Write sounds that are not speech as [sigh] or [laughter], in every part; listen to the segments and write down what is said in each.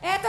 Eto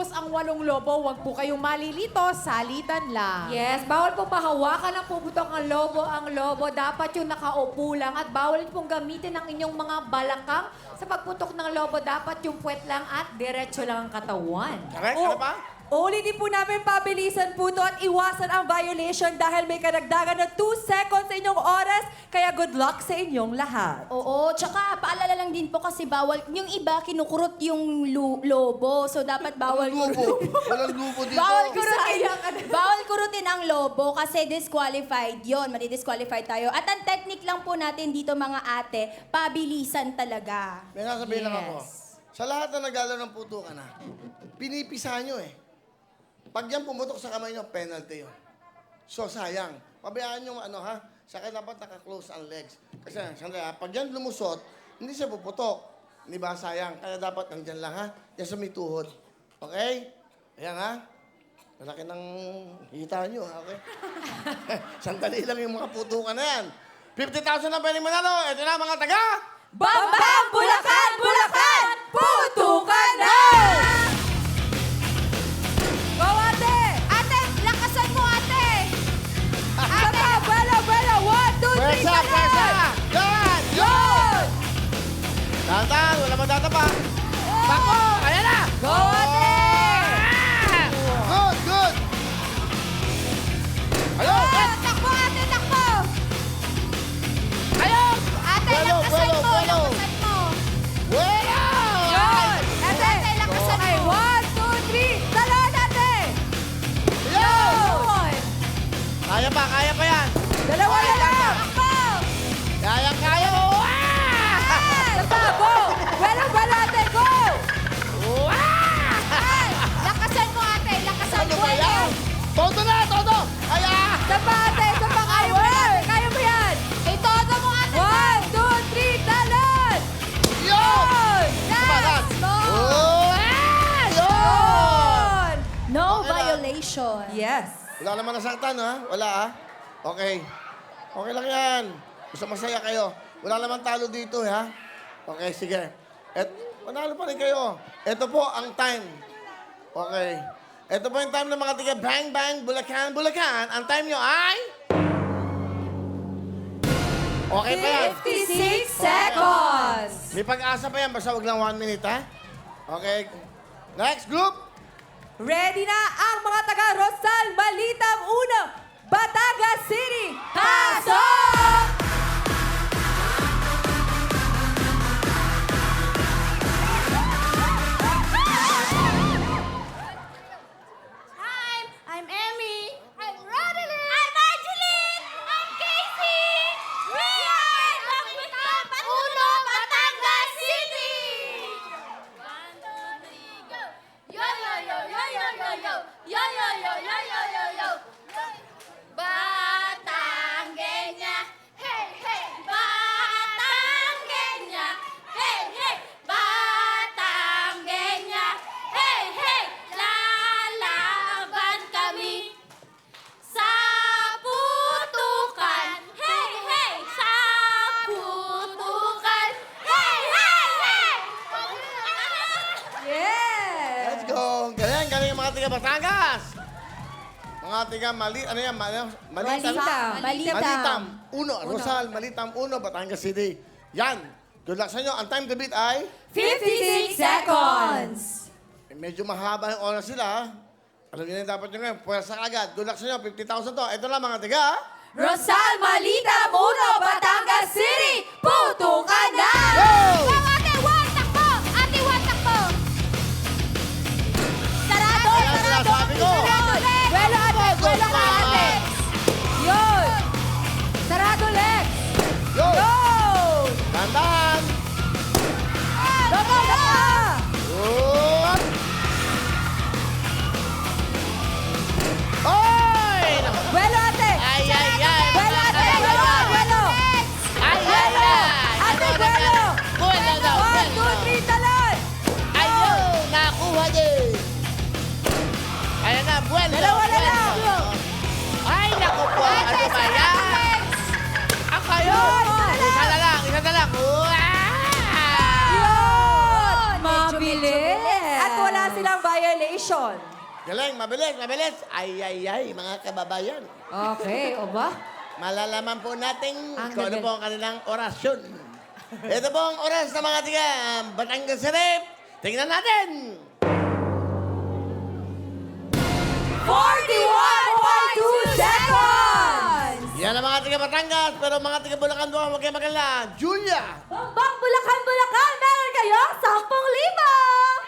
maubos ang walong lobo. Huwag po kayong malilito, salitan lang. Yes, bawal pong pahawakan ng puputok ang lobo ang lobo. Dapat yung nakaupo lang at bawal pong gamitin ang inyong mga balakang sa pagputok ng lobo. Dapat yung puwet lang at diretso lang ang katawan. Correct? Oh. Ano pa? Ulitin po namin pabilisan po to at iwasan ang violation dahil may karagdagan na 2 seconds sa inyong oras. Kaya good luck sa inyong lahat. Oo, tsaka paalala lang din po kasi bawal, yung iba kinukurot yung lu- lobo. So dapat bawal Walang kurut. lubo. Walang lubo dito. Bawal kurutin, bawal kurutin ang lobo kasi disqualified yon, Madi-disqualified tayo. At ang technique lang po natin dito mga ate, pabilisan talaga. May nasabihin lang ako. Yes. Sa lahat na naglalo ng putukan na, pinipisahan nyo eh. Pag yan pumutok sa kamay nyo, penalty yun. So, sayang. Pabayaan nyo ano ha, sa akin dapat naka-close ang legs. Kasi, sandali ha, pag yan lumusot, hindi siya puputok. Hindi ba, sayang. Kaya dapat nandyan lang ha, yan sa may tuhod. Okay? Ayan ha. Malaki ng hita nyo, ha? okay? [laughs] Sandali lang yung mga putukan na yan. 50,000 na pwede manalo. Ito na mga taga! Bambang violation. Yes. Wala naman nasaktan, ha? Wala, ha? Okay. Okay lang yan. Basta masaya kayo. Wala naman talo dito, ha? Okay, sige. Et, manalo pa rin kayo. Ito po ang time. Okay. Ito po yung time ng mga tiga Bang Bang, Bulacan, Bulacan. Ang time nyo ay... Okay pa yan. 56 seconds! May pag-asa pa yan, basta wag lang one minute, ha? Okay. Next group. Ready na ang mga taga Rosal Tiga Mali, ano yan? Mali, Malitam. Malitam. Malitam. Malitam. Uno. Rosal, Malitam, Uno, Batangas City. Yan. Good luck sa inyo. Ang time to beat ay... 56 seconds! medyo mahaba yung oras sila? Alam niyo na yung dapat nyo ngayon. Pwersa ka agad. Good luck sa inyo. 50,000 to. Ito lang mga tiga? Rosal Malita Muno, Batangas City! Puto ka na! Go! Silang violation. Galing, mabilis, mabilis. Ay, ay, ay, mga kababayan. Okay, o ba? Malalaman po natin Ang kung ano galing. po ang kanilang orasyon. Ito po ang oras ng mga tiga Batangas City. Tingnan natin. 41.2 seconds! Yan ang mga tiga Batangas, pero mga tiga Bulacan doon, huwag kayo magalala. Julia! Bang Bulacan, Bulacan, meron kayo 10,000!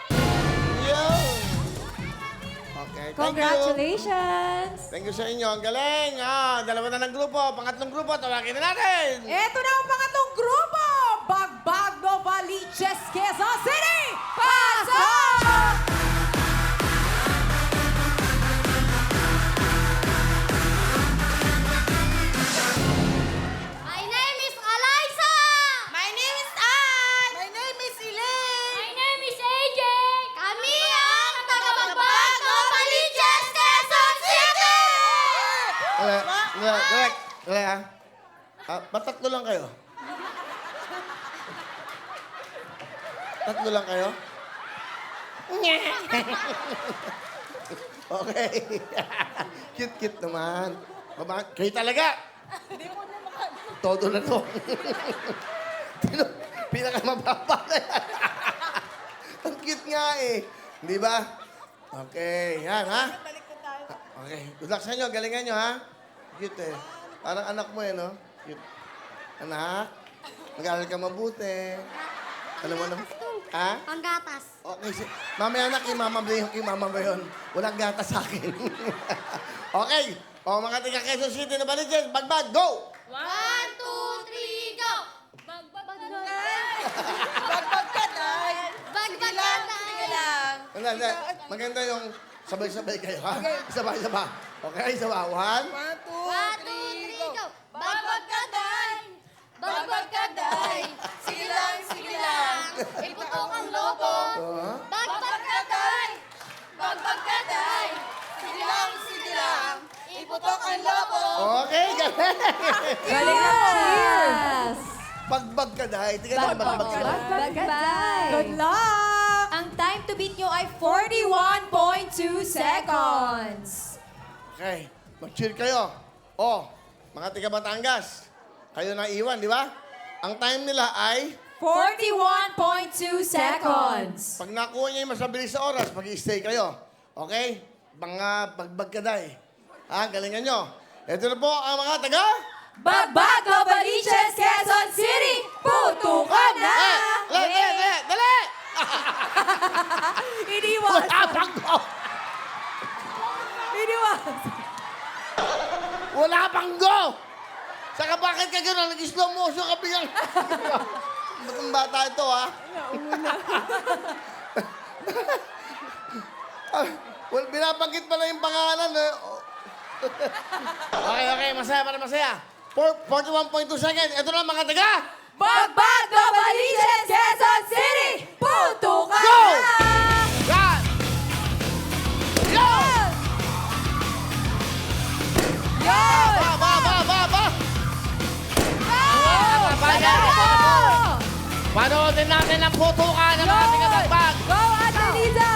Congratulations! Thank you sa inyo. Ang galing. Ah, dalawa na ng grupo. Pangatlong grupo, tawagin na natin. Ito na ang pangatong grupo! Bagbag Novaliches, Quezon City! Ah. Ah, ba't tatlo lang kayo? Tatlo lang kayo? [laughs] okay. [laughs] Cute-cute naman. Baba, kayo talaga. Todo na to. [laughs] Pinakamababa na yan. Ang cute nga eh. Di ba? Okay, yan ha? Okay, good luck sa inyo. Galingan nyo ha. Cute eh. Parang anak mo eh, no? Cute. Anak, mag-aaral ka mabuti. Alam mo naman? Ha? Panggatas. Okay, si, mamaya na kay mama ba yun? Kay mama ba yun? Walang gata sa akin. [laughs] okay. O, mga tiga Quezon City na balitin. Bagbag, go! One, two, three, go! Bagbag ka na! Bagbag ka na! Bagbag ka na! Hindi, hindi. Maganda yung sabay-sabay kayo, ha? Sabay-sabay. Okay, sabay. One. One, two, three, go! Bagbag ka day! Bagbag ka day! Sige lang, sige lang! Iputok ang lobo! Uh, Bagbag ka day! Bagbag ka day! Sige lang, sige lang! Iputok ang lobo! okay, galing. Galing na cheers! Bagbag ka. Tingnan mo, bagbag sila. Bye-bye! Good luck! Ang time to beat nyo ay 41.2 seconds. Okay, mag-cheer kayo. O, mga tiga Batangas. Kayo na iwan, di ba? Ang time nila ay 41.2 seconds. Pag nakuha niya yung mas mabilis sa oras, mag stay kayo. Okay? Mga bagbagkaday. Ha? Galingan nyo. Ito na po ang mga taga... Bagbag Novaliches, Quezon City! Puto ka na! Dali, dali, dali! Iniwas! Wala pang go! Iniwas! Wala pang go! Saka bakit ka gano'n? Nag-slow motion ka biglang... [laughs] Batang bata ito, ha? [laughs] Ah, well, binabanggit pala yung pangalan, eh. Oh. okay, okay. Masaya para masaya. Four- 41.2 seconds. Ito na mga taga... Bagbag Novaliches, Quezon City! Puto Natin ang putukan ng mga tigabagbag. Go, Ate Liza!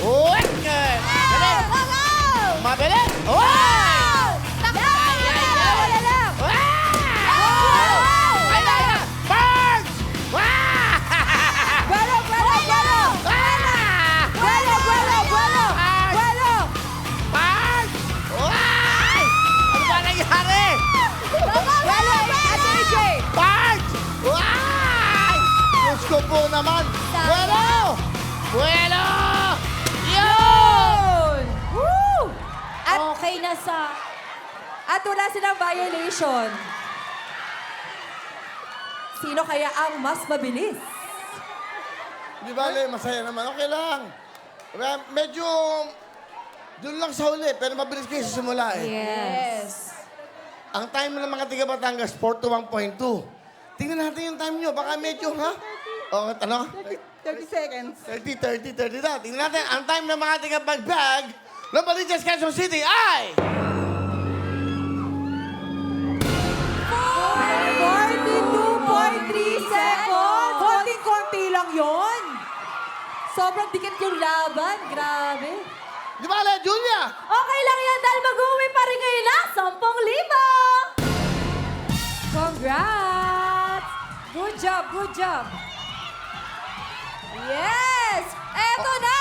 Go, go! Mabilis! Uy! Sino kaya ang mas mabilis? Di ba, Le? Masaya naman. Okay lang. Well, medyo... Doon lang sa huli, pero mabilis kayo sa simula eh. Yes. Ang time ng mga tiga Batangas, 4 to 1.2. Tingnan natin yung time nyo. Baka medyo, ha? O, ano? 30 seconds. 30, 30, 30 na. Tingnan natin. Ang time ng mga tiga Bagbag, Lombardias, Quezon City ay... Sobrang dikit yung laban. Grabe. Di ba, Le? Julia? Okay lang yan dahil mag-uwi pa rin kayo na 10,000! Congrats! Good job, good job. Yes! Eto na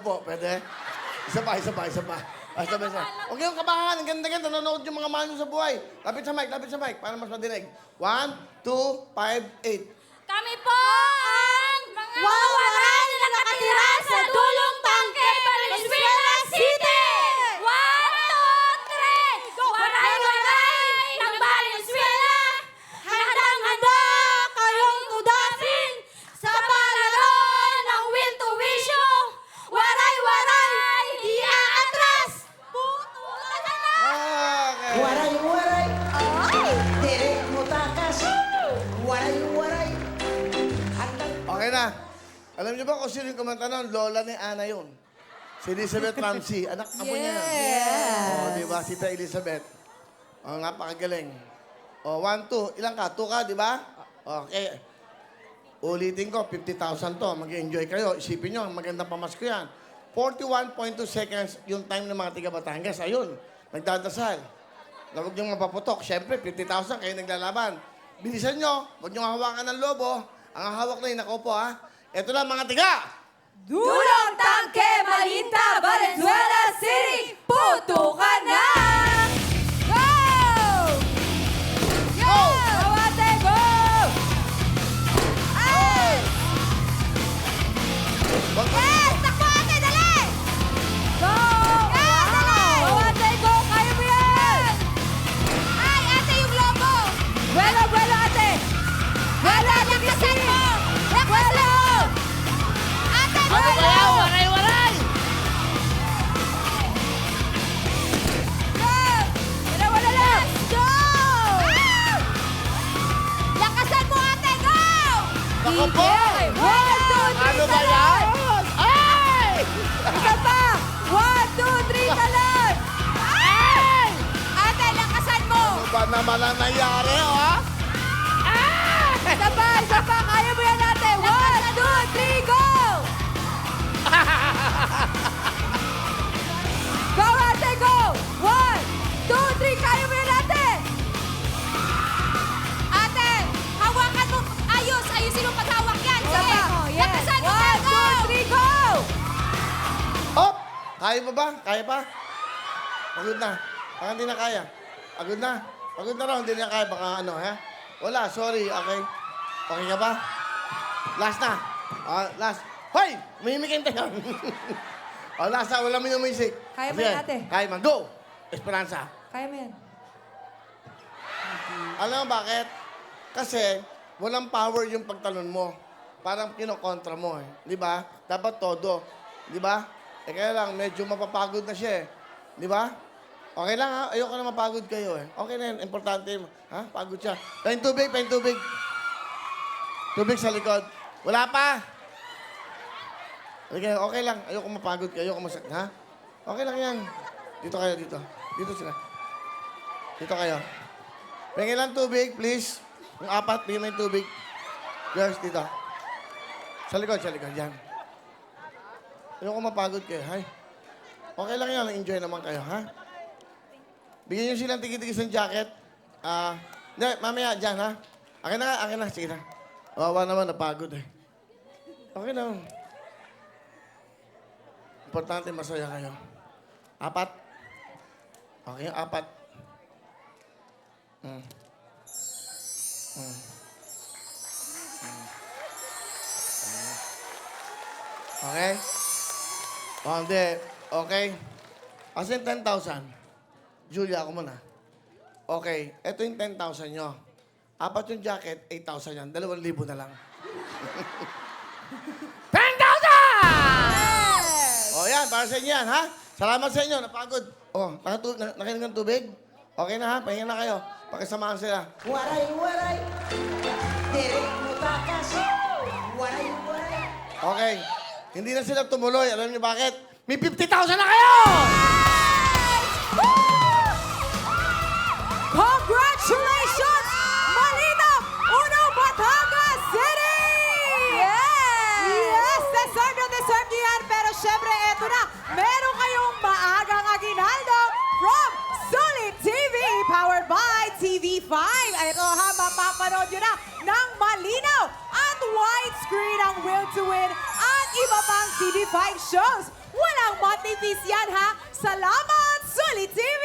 po, pwede? Isa pa, isa pa, isa pa. Ah, isa pa, isa. Huwag kayong kabahan. Ang ganda-ganda. Nanonood yung mga mahal nyo sa buhay. Lapit sa mic, lapit sa mic. Para mas madinig. One, two, five, eight. Kami po ang mga wawaray na nakatira sa Okay na. Alam niyo ba kung sino yung kumanta nun? Lola ni Ana yun. Si Elizabeth Ramsey. Anak amo niya. Yes. Oo, di ba? Tita Elizabeth. Oh, napakagaling. Oh, one, two. Ilang ka? Two ka, di ba? Okay. Ulitin ko, 50,000 to. Mag-enjoy kayo. Isipin nyo, magandang pamasko yan. 41.2 seconds yung time ng mga tiga Batangas. Ayun, nagdadasal. Na huwag niyong mapaputok. Siyempre, 50,000 kayo naglalaban. Bilisan nyo, huwag niyong hawakan ng lobo. Ang hawak na yun, ako po ha. Ito na mga tiga! Dulang Tangke, Malinta, Valenzuela City! Puto ka na! Kaya pa ba? Kaya pa? Pagod na. Baka hindi na kaya. Pagod na. Pagod na raw, hindi na kaya. Baka ano, ha? Wala, sorry. Okay. Okay ka ba? Last na. Ah, last. Hoy! Mahimikin tayo. [laughs] oh, last na. Wala mo yung music. Kaya mo yan, ate. Kaya man. Go! Esperanza. Kaya mo yan. Alam mo bakit? Kasi walang power yung pagtalon mo. Parang kinokontra mo eh. Di ba? Dapat todo. Di ba? Eh kaya lang, medyo mapapagod na siya eh. Di ba? Okay lang ha? Ayoko na mapagod kayo eh. Okay na yun. Importante. Ha? Pagod siya. Pahin tubig, pahin tubig. Tubig sa likod. Wala pa. Okay, okay lang. Ayoko mapagod kayo. Ayoko masak... Ha? Okay lang yan. Dito kayo, dito. Dito sila. Dito kayo. Pingin lang tubig, please. Yung apat, bigyan mo yung tubig. Girls, dito. Sa likod, sa likod. Yan. Ayoko mapagod kayo, hay. Okay lang yan. Enjoy naman kayo, ha? Bigyan nyo silang tigi-tigis ng jacket. Ah, hindi, mamaya dyan, ha? Akin na akin na. Sige na. Wawa naman, napagod eh. Okay na. Importante, masaya kayo. Apat. Okay, apat. Mm. Mm. Mm. Okay? O, hindi. Okay? Kasi 10,000. Julia, ako muna. Okay, ito yung 10,000 nyo. Apat yung jacket, 8,000 yan. 2,000 na lang. [laughs] 10,000! O yan, para sa inyo yan, ha? Salamat sa inyo, napagod. O, nakatu- na- nakinig ng tubig? Okay na ha, pahinga na kayo. Pakisamahan sila. Waray, waray. Direk mo takas. Waray, waray. Okay, hindi na sila tumuloy. Alam niyo bakit? May 50,000 na kayo! Congratulations! Malinaw! Uno, Batangas City! Yes! Yes! Deserve na deserve niyo yan. Pero syempre, eto na. Meron kayong maagang aginaldo from Solid TV, powered by TV5. Ito ha, mapapanood nyo na ng malinaw at widescreen ang Will to Win at iba pang TV5 shows. Walang monthly fees yan ha. Salamat, Solid TV!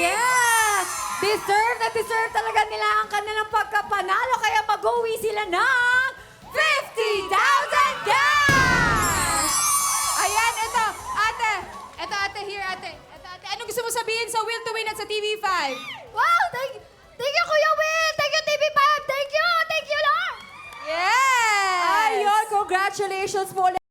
Yeah! Deserve na deserve talaga nila ang kanilang pagkapanalo kaya mag-uwi sila ng 50,000 cash! Ayan, ito. Ate. Ito, ate. Here, ate. Ito, ate. Anong gusto mo sabihin sa Will to Win at sa TV5? Wow! Thank, thank you, Kuya Will! Thank you, TV5! Thank you! Thank you, Lord! Yes! Ayun, congratulations po ulit.